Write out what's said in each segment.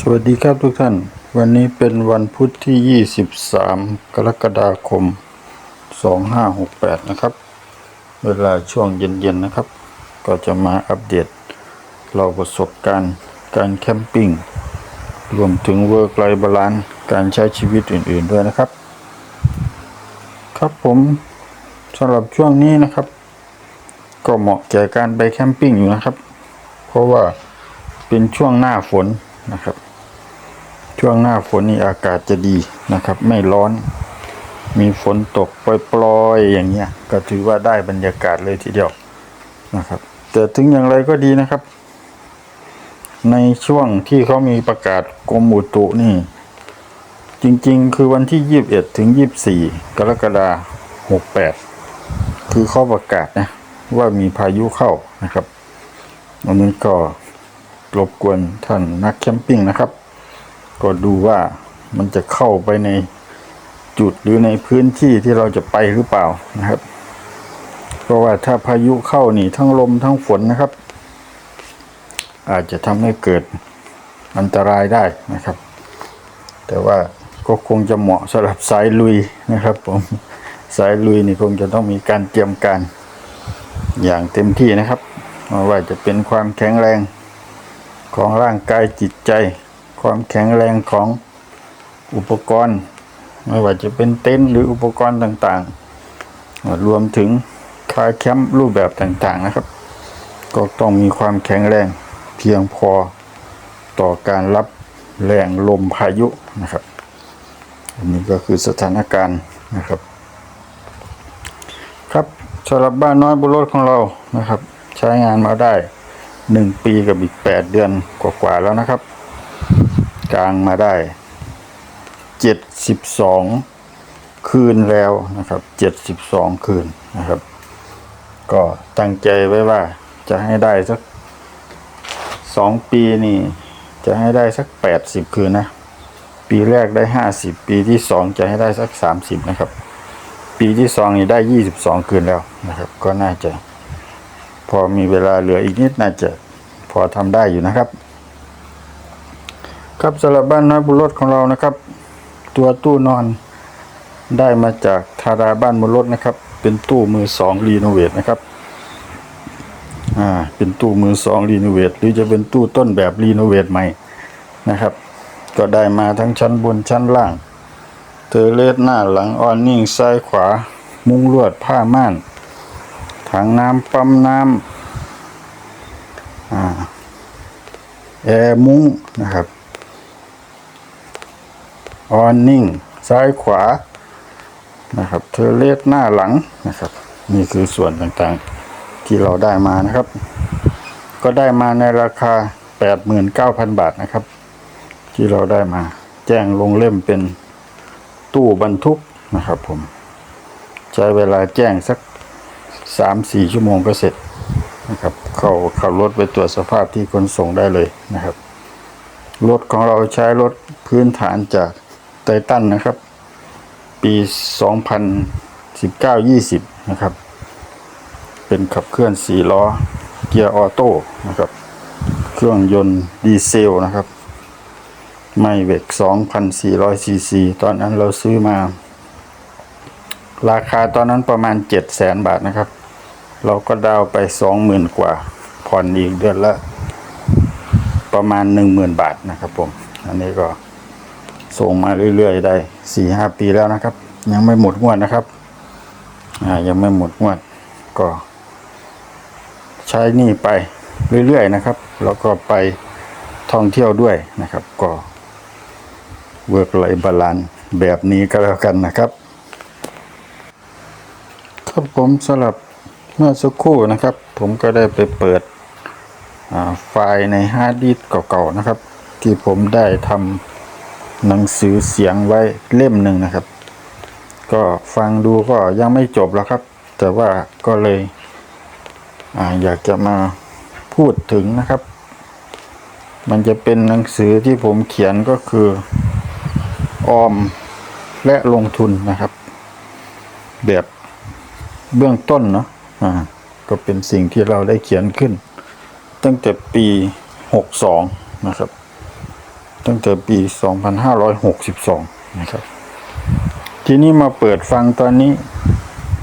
สวัสดีครับทุกท่าน วันนี้เป็นวันพุธที่ 23 กรกฎาคม 2568 นะครับ เวลาช่วงเย็นๆนะครับ ก็จะมาอัปเดต เราประสบการณ์การแคมปิ้ง รวมถึงเวิร์กไลบาลานการใช้ชีวิตอื่นๆด้วยนะครับ ครับผมสำหรับช่วงนี้นะครับ ก็เหมาะแก่การไปแคมปิ้งอยู่นะครับ เพราะว่าเป็นช่วงหน้าฝน นะครับ ช่วงหน้าฝนนี่อากาศจะดีนะครับ ไม่ร้อน มีฝนตกปล่อยๆอย่างเงี้ย ก็ถือว่าได้บรรยากาศเลยทีเดียวนะครับ แต่ถึงอย่างไรก็ดีนะครับ ในช่วงที่เขามีประกาศกรมอุตุนี่ จริงๆ คือวันที่21ถึง24กรกฎาคม68คือเขาประกาศนะว่ามีพายุเข้านะครับอันนี้ก็ รบกวนท่านนักแคมปิ้งนะครับ ก็ดูว่ามันจะเข้าไปในจุดหรือในพื้นที่ที่เราจะไปหรือเปล่านะครับ เพราะว่าถ้าพายุเข้านี่ทั้งลมทั้งฝนนะครับ อาจจะทำให้เกิดอันตรายได้นะครับ แต่ว่าก็คงจะเหมาะสำหรับสายลุยนะครับ ผมสายลุยนี่คงจะต้องมีการเตรียมการอย่างเต็มที่นะครับไม่ว่าจะเป็นความแข็งแรง ของร่างกายจิตใจ ความแข็งแรงของอุปกรณ์ ไม่ว่าจะเป็นเต็นท์หรืออุปกรณ์ต่างๆ รวมถึงคาแคมป์รูปแบบต่างๆนะครับ ก็ต้องมีความแข็งแรงเพียงพอต่อการรับแรงลมพายุนะครับอันนี้ก็คือสถานการณ์นะครับ ครับสำหรับบ้านน้อยบนรถของเรานะครับ ใช้งานมาได้ หนึ่งปีกับอีกแปดเดือนกว่าๆแล้วนะครับ กลางมาได้เจ็ดสิบสองคืนแล้วนะครับเจ็ดสิบสองคืนนะครับ ก็ตั้งใจไว้ว่าจะให้ได้สักสองปีนี่ จะให้ได้สักแปดสิบคืนนะ ปีแรกได้ห้าสิบปีที่สองจะให้ได้สักสามสิบนะครับ ปีที่สองนี่ได้ยี่สิบสองคืนแล้วนะครับ ก็น่าจะพอมีเวลาเหลืออีกนิดน่าจะ พอทำได้อยู่นะครับ ครับสำหรับบ้านน้อยบุญรถของเรานะครับ ตัวตู้นอนได้มาจากทาราบ้านบุญรถนะครับ เป็นตู้มือสองรีโนเวทนะครับอ่าเป็นตู้มือสองรีโนเวทหรือจะเป็นตู้ต้นแบบรีโนเวทใหม่นะครับ ก็ได้มาทั้งชั้นบนชั้นล่างเทอร์เลสหน้าหลังออนนิ่งซ้ายขวา มุ้งลวดผ้าม่านถังน้ำปั๊มน้ำ แอร์มุ้งนะครับออนนิ่งซ้ายขวานะครับเทอเลสหน้าหลังนะครับ นี่คือส่วนต่างๆที่เราได้มานะครับ ก็ได้มาในราคา 89,000 บาทนะครับ ที่เราได้มาแจ้งลงเล่มเป็นตู้บรรทุกนะครับผม ใช้เวลาแจ้งสักสามสี่ชั่วโมงก็เสร็จ นะครับเข้าข้ารถไปตรวจสภาพที่ขนส่งได้เลยนะครับ รถของเราใช้รถพื้นฐานจากไททันนะครับ ปี 2019-20 นะครับ เป็นขับเคลื่อน4ล้อเกียร์ออโต้นะครับ เครื่องยนต์ดีเซลนะครับ ไม่เวก2,400ซีซีตอนนั้นเราซื้อมา ราคาตอนนั้นประมาณ 700,000 บาทนะครับ เราก็ดาวไป20,000กว่า ผ่อนอีกเดือนละ ประมาณ10,000บาทนะครับผม อันนี้ก็ส่งมาเรื่อยๆ ได้4-5ปีแล้วนะครับ ยังไม่หมดงวดนะครับ อ่ายังไม่หมดงวด ก็ ใช้นี่ไปเรื่อยๆนะครับ แล้วก็ไปท่องเที่ยวด้วยนะครับ ก็เวิร์กไลบาลานแบบนี้ก็แล้วกันนะครับ ครับผมสำหรับ เมื่อสักครู่นะครับ ผมก็ได้ไปเปิดไฟล์ในฮาร์ดดิสก์เก่าๆนะครับ ที่ผมได้ทำหนังสือเสียงไว้เล่มหนึ่งนะครับ ก็ฟังดูก็ยังไม่จบแล้วครับ แต่ว่าก็เลยออยากจะมาพูดถึงนะครับ มันจะเป็นหนังสือที่ผมเขียนก็คือออมและลงทุนนะครับ แบบเบื้องต้นเนาะ อ่าก็เป็นสิ่งที่เราได้เขียนขึ้น ตั้งแต่ปี62นะครับ ตั้งตั้งแต่ปี2562นะครับ ทีนี้มาเปิดฟังตอนนี้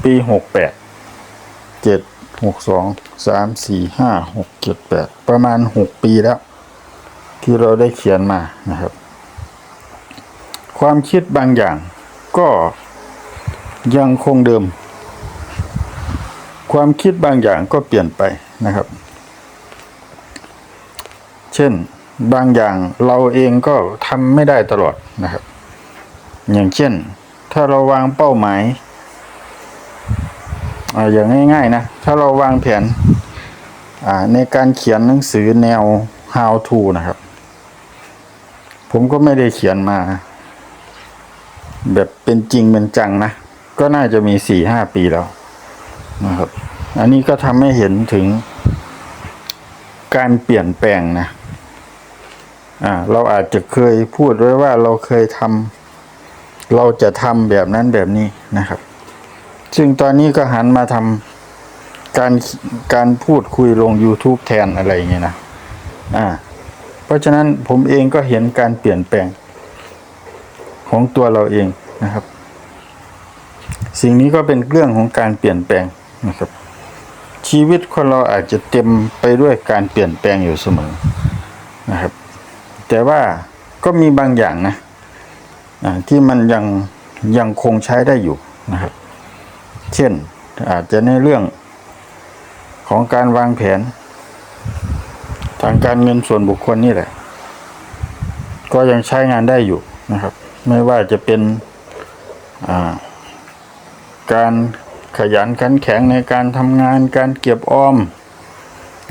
ปี68 7 62 3 4 5 6 7 8ประมาณ6ปีแล้ว ที่เราได้เขียนมานะครับ ความคิดบางอย่างก็ยังคงเดิม ความคิดบางอย่างก็เปลี่ยนไปนะครับ เช่นบางอย่างเราเองก็ทำไม่ได้ตลอดนะครับ อย่างเช่น ถ้าเราวางเป้าหมายอย่างง่ายๆนะ ถ้าเราวางแผนในการเขียนหนังสือแนว how to นะครับ ผมก็ไม่ได้เขียนมา แบบเป็นจริงเป็นจังนะ ก็น่าจะมีสี่ห้าปีแล้วนะครับ อันนี้ก็ทำให้เห็นถึงการเปลี่ยนแปลงนะอ่าเราอาจจะเคยพูดไว้ว่าเราเคยทำเราจะทำแบบนั้นแบบนี้นะครับ ซึ่งตอนนี้ก็หันมาทำการการพูดคุยลง YouTube แทนอะไรอย่างเงี้ยนะอ่าเพราะฉะนั้นผมเองก็เห็นการเปลี่ยนแปลงของตัวเราเองนะครับ สิ่งนี้ก็เป็นเรื่องของการเปลี่ยนแปลงนะครับ ชีวิตคนเราอาจจะเต็มไปด้วยการเปลี่ยนแปลงอยู่เสมอนะครับ แต่ว่าก็มีบางอย่างนะที่มันยังยังคงใช้ได้อยู่นะครับ เช่นอาจจะในเรื่องของการวางแผน ทางการเงินส่วนบุคคลนี่แหละ ก็ยังใช้งานได้อยู่นะครับ ไม่ว่าจะเป็นการ ขยันขันแข็งในการทำงานการเก็บออม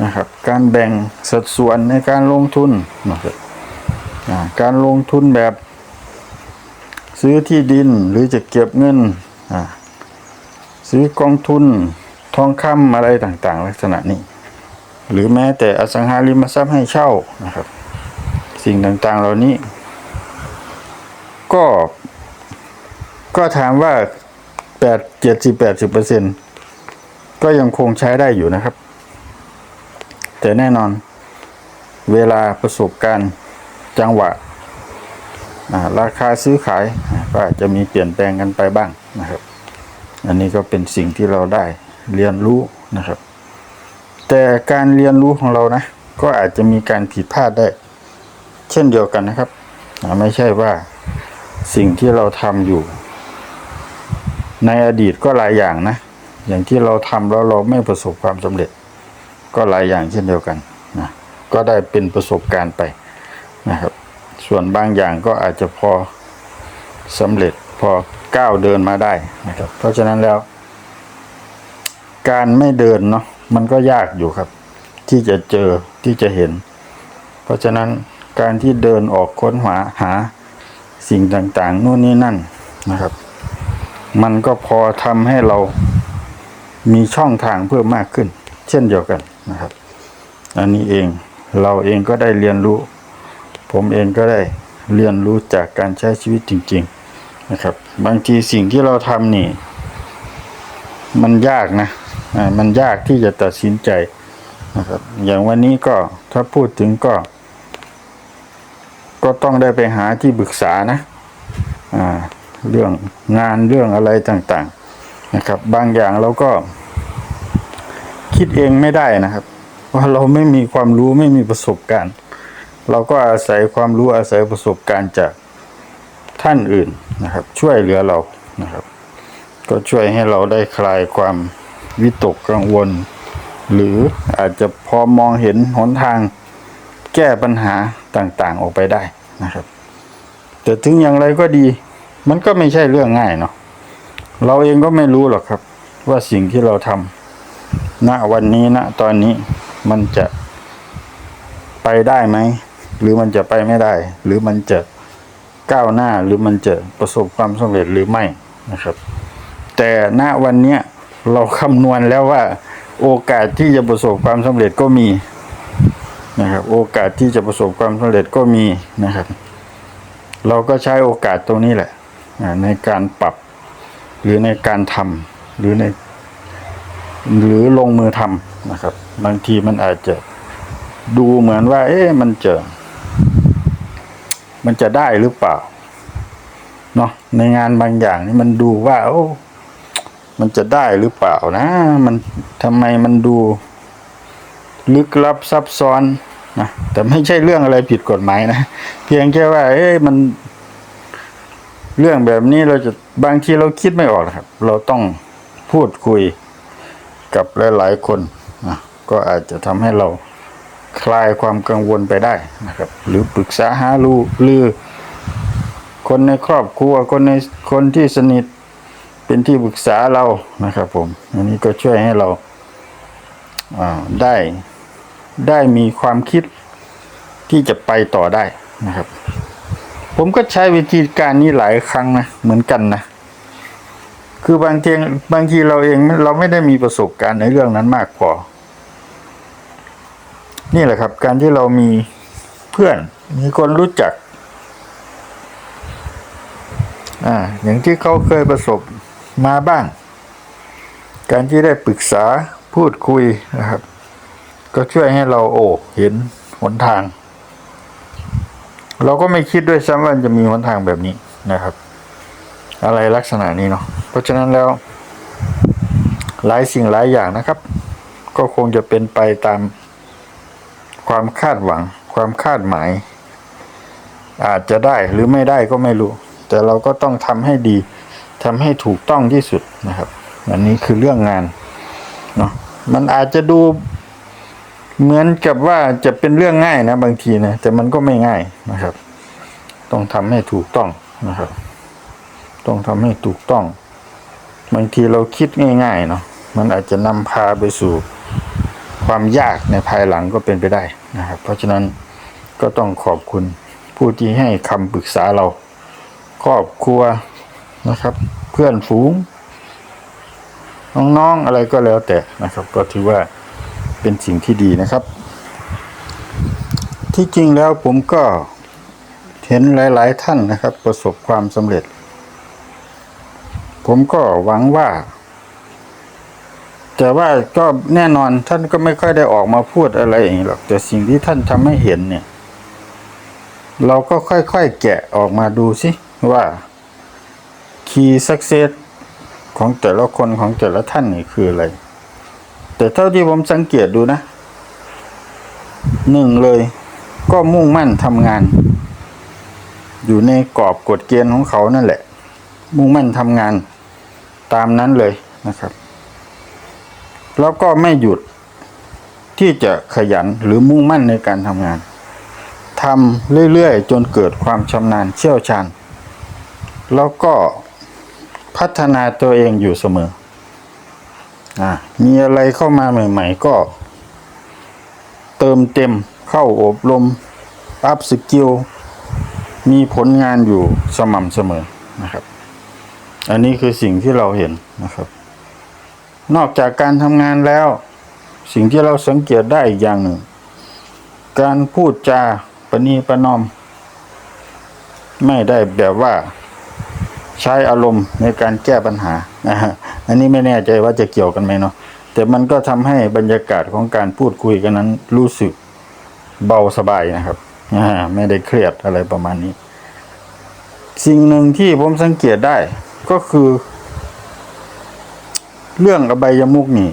นะครับ การแบ่งสัดส่วนในการลงทุนนะครับการลงทุนแบบ ซื้อที่ดินหรือจะเก็บเงิน ซื้อกองทุนทองคำอะไรต่างๆ ลักษณะนี้ หรือแม้แต่อสังหาริมทรัพย์ให้เช่านะครับ สิ่งต่างๆเหล่านี้ ก็ก็ถามว่า แปดเจ็ดสิบแปดสิบเปอร์เซ็นก็ยังคงใช้ได้อยู่นะครับ แต่แน่นอนเวลาประสบการณ์จังหวะราคาซื้อขายก็อาจจะมีเปลี่ยนแปลงกันไปบ้างนะครับ อันนี้ก็เป็นสิ่งที่เราได้เรียนรู้นะครับ แต่การเรียนรู้ของเรานะ ก็อาจจะมีการผิดพลาดได้ เช่นเดียวกันนะครับ ไม่ใช่ว่าสิ่งที่เราทำอยู่ ในอดีตก็หลายอย่างนะ อย่างที่เราทำแล้วเราไม่ประสบความสำเร็จ ก็หลายอย่างเช่นเดียวกันนะก็ได้เป็นประสบการณ์ไปนะครับ ส่วนบางอย่างก็อาจจะพอสำเร็จพอก้าวเดินมาได้นะครับ เพราะฉะนั้นแล้ว การไม่เดินเนาะมันก็ยากอยู่ครับ ที่จะเจอที่จะเห็น เพราะฉะนั้นการที่เดินออกค้นหาหาสิ่งต่างๆนู่นนี่นั่นนะครับ มันก็พอทำให้เรามีช่องทางเพิ่มมากขึ้น เช่นเดียวกันนะครับ อันนี้เองเราเองก็ได้เรียนรู้ ผมเองก็ได้เรียนรู้จากการใช้ชีวิตจริง ๆนะครับ บางทีสิ่งที่เราทำนี่ มันยากนะมันยากที่จะตัดสินใจนะครับ อย่างวันนี้ก็ถ้าพูดถึงก็ ก็ต้องได้ไปหาที่ปรึกษานะ อ่า เรื่องงานเรื่องอะไรต่างๆนะครับ บางอย่างเราก็ คิดเองไม่ได้นะครับว่าเราไม่มีความรู้ไม่มีประสบการณ์ เราก็อาศัยความรู้อาศัยประสบการณ์จากท่านอื่นนะครับ ช่วยเหลือเรานะครับ ก็ช่วยให้เราได้คลายความวิตกกังวล หรืออาจจะพอมองเห็นหนทางแก้ปัญหาต่างๆออกไปได้นะครับ แต่ถึงอย่างไรก็ดี มันก็ไม่ใช่เรื่องง่ายเนาะเราเองก็ไม่รู้หรอกครับ ว่าสิ่งที่เราทำณวันนี้ณตอนนี้มันจะไปได้ไหม หรือมันจะไปไม่ได้ หรือมันจะก้าวหน้าหรือมันจะประสบความสำเร็จหรือไม่นะครับ แต่ณวันนี้เราคำนวณแล้วว่า โอกาสที่จะประสบความสำเร็จก็มีนะครับ โอกาสที่จะประสบความสำเร็จก็มีนะครับ เราก็ใช้โอกาสตรงนี้แหละ ในการปรับ หรือในการทำหรือใน หรือลงมือทำนะครับ บางทีมันอาจจะดูเหมือนว่า เอ๊ะมันจะ มันจะได้หรือเปล่าเนาะในงานบางอย่างนี่มันดูว่า โอ้ มันจะได้หรือเปล่านะ มันทำไมมันดู ลึกลับซับซ้อนนะแต่ไม่ใช่เรื่องอะไรผิดกฎหมายนะ เพียงแค่ว่า เอ้ยมัน เรื่องแบบนี้เราจะบางทีเราคิดไม่ออกนะครับ เราต้องพูดคุยกับหลาย ๆ คนนะก็อาจจะทำให้เราคลายความกังวลไปได้นะครับ หรือปรึกษาหารือหรือคนในครอบครัวคนในคนที่สนิทเป็นที่ปรึกษาเรานะครับผมอันนี้ก็ช่วยให้เราได้ได้มีความคิดที่จะไปต่อได้นะครับ ผมก็ใช้วิธีการนี้หลายครั้งนะเหมือนกันนะคือบางทีบางทีเราเองเราไม่ได้มีประสบการณ์ในเรื่องนั้นมากพอนี่แหละครับ การที่เรามีเพื่อน มีคนรู้จัก อ่า อย่างที่เขาเคยประสบมาบ้าง การที่ได้ปรึกษาพูดคุยนะครับ ก็ช่วยให้เราโอ้เห็นหนทาง เราก็ไม่คิดด้วยซ้ำว่าจะมีหนทางแบบนี้นะครับ อะไรลักษณะนี้เนาะเพราะฉะนั้นแล้ว หลายสิ่งหลายอย่างนะครับ ก็คงจะเป็นไปตามความคาดหวัง ความคาดหมาย อาจจะได้หรือไม่ได้ก็ไม่รู้ แต่เราก็ต้องทำให้ดีทำให้ถูกต้องที่สุดนะครับ อันนี้คือเรื่องงานเนาะมันอาจจะดู เหมือนกับว่าจะเป็นเรื่องง่ายนะบางทีนะแต่มันก็ไม่ง่ายนะครับ ต้องทำให้ถูกต้องนะครับ ต้องทำให้ถูกต้อง บางทีเราคิดง่ายๆเนาะมันอาจจะนำพาไปสู่ความยากในภายหลังก็เป็นไปได้นะครับ เพราะฉะนั้นก็ต้องขอบคุณผู้ที่ให้คำปรึกษาเรา ครอบครัวนะครับ เพื่อนฝูง น้องๆอะไรก็แล้วแต่นะครับ ก็ถือว่า เป็นสิ่งที่ดีนะครับ ที่จริงแล้วผมก็เห็นหลาย ๆ ท่านนะครับ ประสบความสำเร็จ ผมก็หวังว่า แต่ว่าก็แน่นอนท่านก็ไม่ค่อยได้ออกมาพูดอะไรอย่างนี้หรอก แต่สิ่งที่ท่านทำให้เห็นเนี่ย เราก็ค่อย ๆ แกะออกมาดูสิว่า key success ของแต่ละคนของแต่ละท่านนี่คืออะไร แต่เท่าที่ผมสังเกตดูนะหนึ่งเลย ก็มุ่งมั่นทำงาน อยู่ในกรอบกฎเกณฑ์ของเขานั่นแหละ มุ่งมั่นทำงานตามนั้นเลยนะครับ แล้วก็ไม่หยุดที่จะขยันหรือมุ่งมั่นในการทำงานทำเรื่อยๆ จนเกิดความชำนาญเชี่ยวชาญ แล้วก็พัฒนาตัวเองอยู่เสมอ อ่ามีอะไรเข้ามาใหม่ ๆ ก็ เติมเต็มเข้าอบรมอัพสกิลมีผลงานอยู่สม่ำเสมอนะครับ อันนี้คือสิ่งที่เราเห็นนะครับ นอกจากการทำงานแล้ว สิ่งที่เราสังเกตได้อีกอย่างหนึ่ง การพูดจาปณีประนอม ไม่ได้แบบว่า ใช้อารมณ์ในการแก้ปัญหานะฮะอันนี้ไม่แน่ใจว่าจะเกี่ยวกันไหมเนาะแต่มันก็ทำให้บรรยากาศของการพูดคุยกันนั้นรู้สึกเบาสบายนะครับไม่ได้เครียดอะไรประมาณนี้ สิ่งหนึ่งที่ผมสังเกตได้ก็คือ เรื่องอบายมุกนี่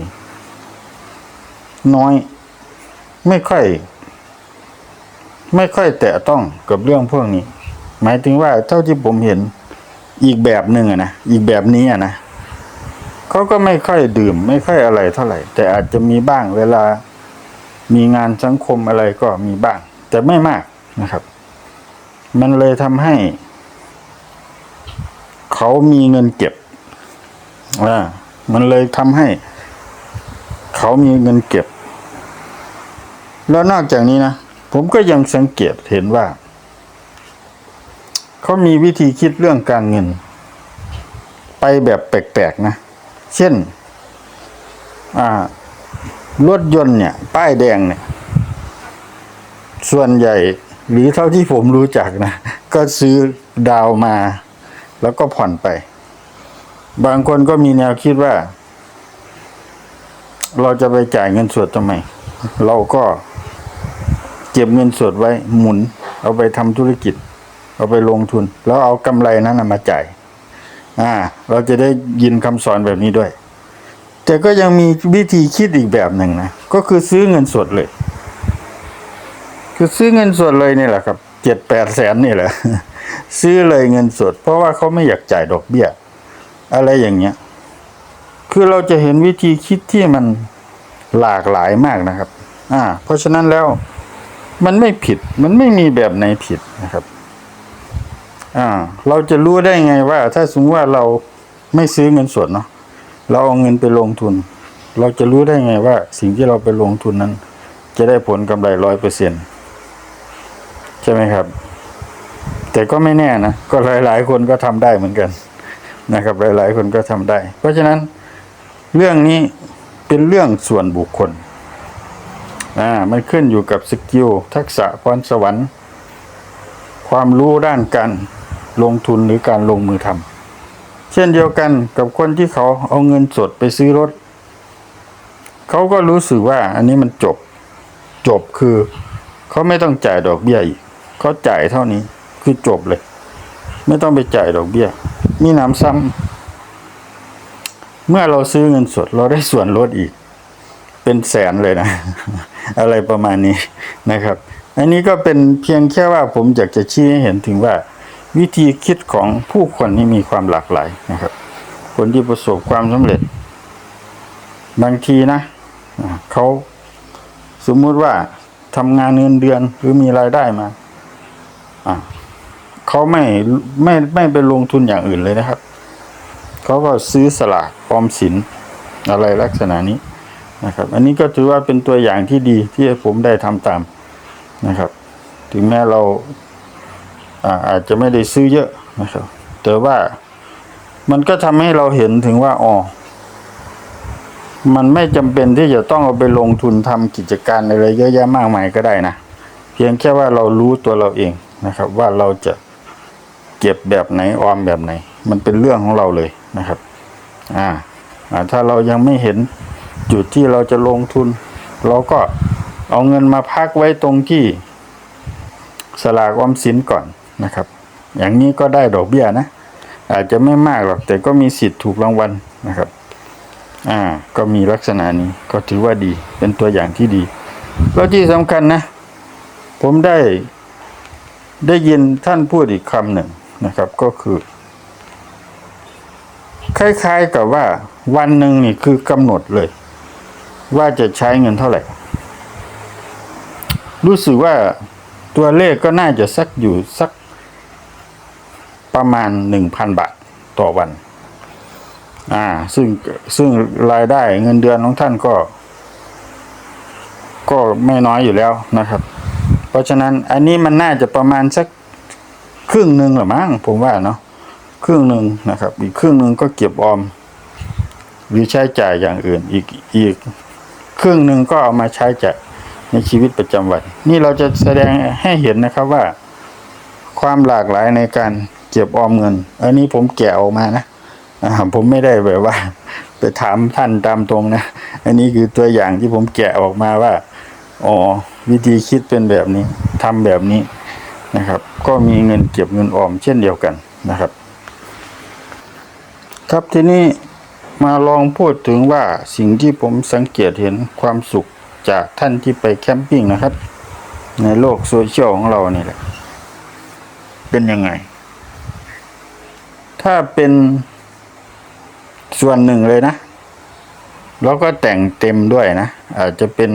น้อย ไม่ค่อย ไม่ค่อยแตะต้องกับเรื่องพวกนี้ หมายถึงว่าเท่าที่ผมเห็น อีกแบบหนึ่งอะนะอีกแบบนี้อะนะเขาก็ไม่ค่อยดื่ม ไม่ค่อยอะไรเท่าไหร่ แต่อาจจะมีบ้างเวลามีงานสังคมอะไรก็มีบ้าง แต่ไม่มากนะครับ มันเลยทำให้ เขามีเงินเก็บอ่ามันเลยทำให้ เขามีเงินเก็บ แล้วนอกจากนี้นะผมก็ยังสังเกตเห็นว่า เขามีวิธีคิดเรื่องการเงิน ไปแบบแปลกๆนะ เช่นอ่ารถยนต์เนี่ย ป้ายแดงเนี่ย ส่วนใหญ่หรือเท่าที่ผมรู้จักนะ ก็ซื้อดาวมา แล้วก็ผ่อนไป บางคนก็มีแนวคิดว่า เราจะไปจ่ายเงินสดทำไม เราก็เก็บเงินสดไว้หมุน เอาไปทำธุรกิจ เอาไปลงทุน แล้วเอากำไรนั้นมาจ่ายอ่า เราจะได้ยินคำสอนแบบนี้ด้วย แต่ก็ยังมีวิธีคิดอีกแบบหนึ่งนะ ก็คือซื้อเงินสดเลย คือซื้อเงินสดเลยนี่แหละครับเจ็ดแปดแสนนี่แหละ ซื้อเลยเงินสด เพราะว่าเขาไม่อยากจ่ายดอกเบี้ย อะไรอย่างเงี้ย คือเราจะเห็นวิธีคิดที่มันหลากหลายมากนะครับ อ่า เพราะฉะนั้นแล้วมันไม่ผิด มันไม่มีแบบไหนผิดนะครับ อ่า เราจะรู้ได้ไงว่า ถ้าสมมติว่าเราไม่ซื้อเงินสดเนาะเราเอาเงินไปลงทุน เราจะรู้ได้ไงว่า สิ่งที่เราไปลงทุนนั้น จะได้ผลกำไรร้อยเปอร์เซ็นใช่ไหมครับ แต่ก็ไม่แน่นะก็หลาย ๆ คนก็ทำได้เหมือนกันนะครับ หลาย ๆ คนก็ทำได้ เพราะฉะนั้นเรื่องนี้เป็นเรื่องส่วนบุคคลอ่ามันขึ้นอยู่กับสกิลทักษะพรสวรรค์ ความรู้ด้านการ ลงทุนหรือการลงมือทำเช่นเดียวกันกับคนที่เขาเอาเงินสดไปซื้อรถ เขาก็รู้สึกว่าอันนี้มันจบจบคือเขาไม่ต้องจ่ายดอกเบี้ยอีกเขาจ่ายเท่านี้คือจบเลย ไม่ต้องไปจ่ายดอกเบี้ย มีน้ำซ้ำเมื่อเราซื้อเงินสดเราได้ส่วนลดอีก เป็นแสนเลยนะ อะไรประมาณนี้นะครับ อันนี้ก็เป็นเพียงแค่ว่าผมอยากจะชี้ให้เห็นถึงว่า วิธีคิดของผู้คนนี่มีความหลากหลายนะครับ คนที่ประสบความสำเร็จ บางทีนะเขาสมมุติว่าทำงานเงินเดือนหรือมีรายได้มาอ่าเขาไม่ไม่ไม่ไปลงทุนอย่างอื่นเลยนะครับ เขาก็ซื้อสลากออมสินอะไรลักษณะนี้นะครับ อันนี้ก็ถือว่าเป็นตัวอย่างที่ดีที่ผมได้ทำตามนะครับ ถึงแม้เรา อาจจะไม่ได้ซื้อเยอะนะครับ แต่ว่ามันก็ทำให้เราเห็นถึงว่าอ๋อมันไม่จำเป็นที่จะต้องเอาไปลงทุนทำกิจการอะไรเยอะแยะมากมายก็ได้นะ เพียงแค่ว่าเรารู้ตัวเราเองนะครับ ว่าเราจะเก็บแบบไหนออมแบบไหน มันเป็นเรื่องของเราเลยนะครับอ่าอ่าถ้าเรายังไม่เห็นจุดที่เราจะลงทุน เราก็เอาเงินมาพักไว้ตรงที่สลากออมสินก่อน นะครับ อย่างนี้ก็ได้ดอกเบี้ยนะ อาจจะไม่มากหรอกแต่ก็มีสิทธิ์ถูกรางวัลนะครับ อ่า ก็มีลักษณะนี้ก็ถือว่าดี เป็นตัวอย่างที่ดี แล้วที่สำคัญนะ ผมได้ได้ยินท่านพูดอีกคำหนึ่งนะครับ ก็คือ คล้ายๆกับว่า วันหนึ่งนี่คือกำหนดเลย ว่าจะใช้เงินเท่าไหร่ รู้สึกว่าตัวเลขก็น่าจะสักอยู่สัก ประมาณหนึ่งพันบาทต่อวัน อ่า ซึ่งซึ่งรายได้เงินเดือนของท่านก็ ก็ไม่น้อยอยู่แล้วนะครับ เพราะฉะนั้นอันนี้มันน่าจะประมาณสักครึ่งหนึ่งหรือมั้งผมว่าเนาะครึ่งหนึ่งนะครับ อีกครึ่งหนึ่งก็เก็บออม หรือใช้จ่ายอย่างอื่นอีกอีกครึ่งหนึ่งก็เอามาใช้จ่ายในชีวิตประจำวัน นี่เราจะแสดงให้เห็นนะครับว่า ความหลากหลายในการ เก็บออมเงิน อันนี้ผมแกะออกมานะผมไม่ได้แบบว่า ไปถามท่านตามตรงนะ อันนี้คือตัวอย่างที่ผมแกะออกมาว่าอ๋อวิธีคิดเป็นแบบนี้ทำแบบนี้นะครับ ก็มีเงินเก็บเงินออมเช่นเดียวกันนะครับ ครับทีนี้มาลองพูดถึงว่าสิ่งที่ผมสังเกตเห็นความสุขจากท่านที่ไปแคมปิ้งนะครับ ในโลกโซเชียลของเรานี่แหละ เป็นยังไง ถ้าเป็นส่วนหนึ่งเลยนะ แล้วก็แต่งเต็มด้วยนะ อาจจะเป็น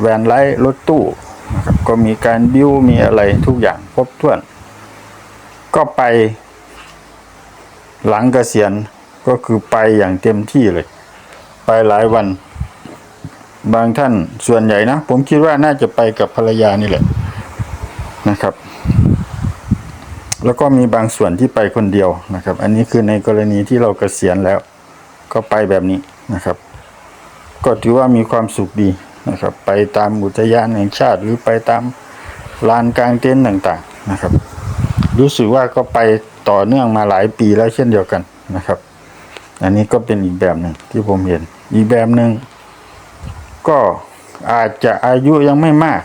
แวนไลท์รถตู้นะครับก็มีการบิวมีอะไรทุกอย่างครบถ้วน ก็ไปหลังเกษียณก็คือไปอย่างเต็มที่เลย ไปหลายวัน บางท่านส่วนใหญ่นะ ผมคิดว่าน่าจะไปกับภรรยานี่แหละนะครับ แล้วก็มีบางส่วนที่ไปคนเดียวนะครับ อันนี้คือในกรณีที่เราเกษียณแล้ว ก็ไปแบบนี้นะครับ ก็ถือว่ามีความสุขดีนะครับ ไปตามอุทยานแห่งชาติหรือไปตามลานกลางเต็นท์ต่างๆนะครับ รู้สึกว่าก็ไปต่อเนื่องมาหลายปีแล้วเช่นเดียวกันนะครับ อันนี้ก็เป็นอีกแบบหนึ่งที่ผมเห็น อีกแบบหนึ่งก็อาจจะอายุยังไม่มาก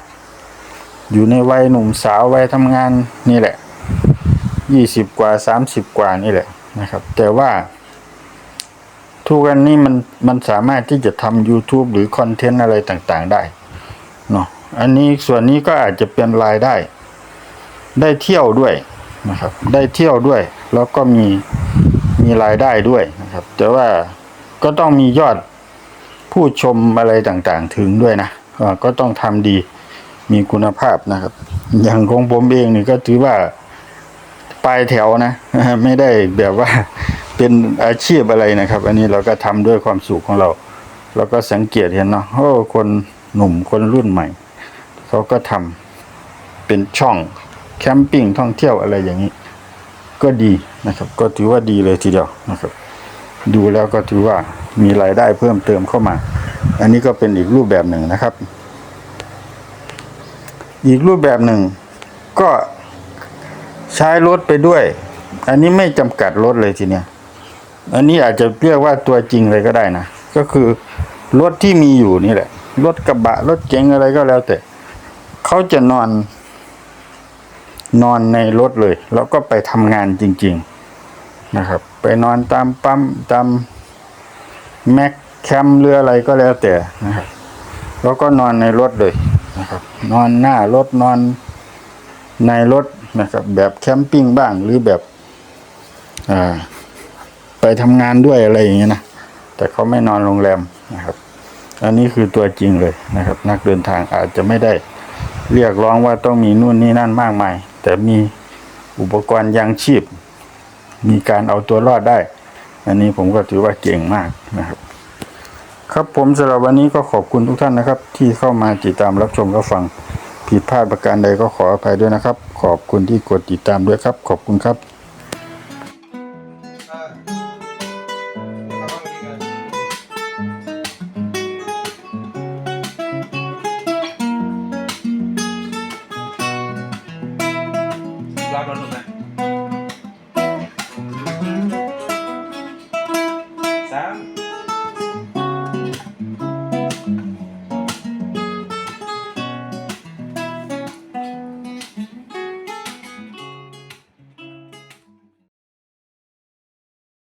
อยู่ในวัยหนุ่มสาววัยทำงานนี่แหละ ยี่สิบกว่าสามสิบกว่านี่แหละนะครับ แต่ว่า ทุกวันนี้มันมันสามารถที่จะทำ YouTube หรือคอนเทนต์อะไรต่างๆได้เนาะอันนี้ส่วนนี้ก็อาจจะเป็นรายได้ ได้เที่ยวด้วยนะครับ ได้เที่ยวด้วย แล้วก็มีมีรายได้ด้วยนะครับ แต่ว่าก็ต้องมียอดผู้ชมอะไรต่างๆ ถึงด้วยนะก็ต้องทำดีมีคุณภาพนะครับ อย่างของผมเองนี่ก็ถือว่า ปลายแถวนะ ไม่ได้แบบว่าเป็นอาชีพอะไรนะครับ อันนี้เราก็ทำด้วยความสุขของเราแล้วก็สังเกตเห็นเนาะโอ้คนหนุ่มคนรุ่นใหม่ เขาก็ทำเป็นช่องแคมปิ้งท่องเที่ยวอะไรอย่างนี้ ก็ดีนะครับ ก็ถือว่าดีเลยทีเดียวนะครับ ดูแล้วก็ถือว่ามีรายได้เพิ่มเติมเข้ามา อันนี้ก็เป็นอีกรูปแบบหนึ่งนะครับ อีกรูปแบบหนึ่งก็ ใช้รถไปด้วย อันนี้ไม่จำกัดรถเลยทีเนี้ยอันนี้อาจจะเรียกว่าตัวจริงเลยก็ได้นะ ก็คือรถที่มีอยู่นี่แหละรถกระบะรถเก๋งอะไรก็แล้วแต่ เขาจะนอน นอนในรถเลย แล้วก็ไปทำงานจริง ๆนะครับ ไปนอนตามปั๊มตามแม็กแคมเรืออะไรก็แล้วแต่นะครับแล้วก็นอนในรถเลยนะครับ นอนหน้ารถนอนในรถ นะครับ แบบแคมปิ้งบ้างหรือแบบอ่าไปทำงานด้วยอะไรอย่างเงี้ยนะแต่เขาไม่นอนโรงแรมนะครับ อันนี้คือตัวจริงเลยนะครับ นักเดินทางอาจจะไม่ได้เรียกร้องว่าต้องมีนู่นนี่นั่นมากมาย แต่มีอุปกรณ์ยังชีพ มีการเอาตัวรอดได้ อันนี้ผมก็ถือว่าเก่งมากนะครับ ครับผมสำหรับวันนี้ก็ขอบคุณทุกท่านนะครับ ที่เข้ามาติดตามรับชมรับฟัง ผิดพลาดประการใดก็ขออภัยด้วยนะครับ ขอบคุณที่กดติดตามด้วยครับ ขอบคุณครับ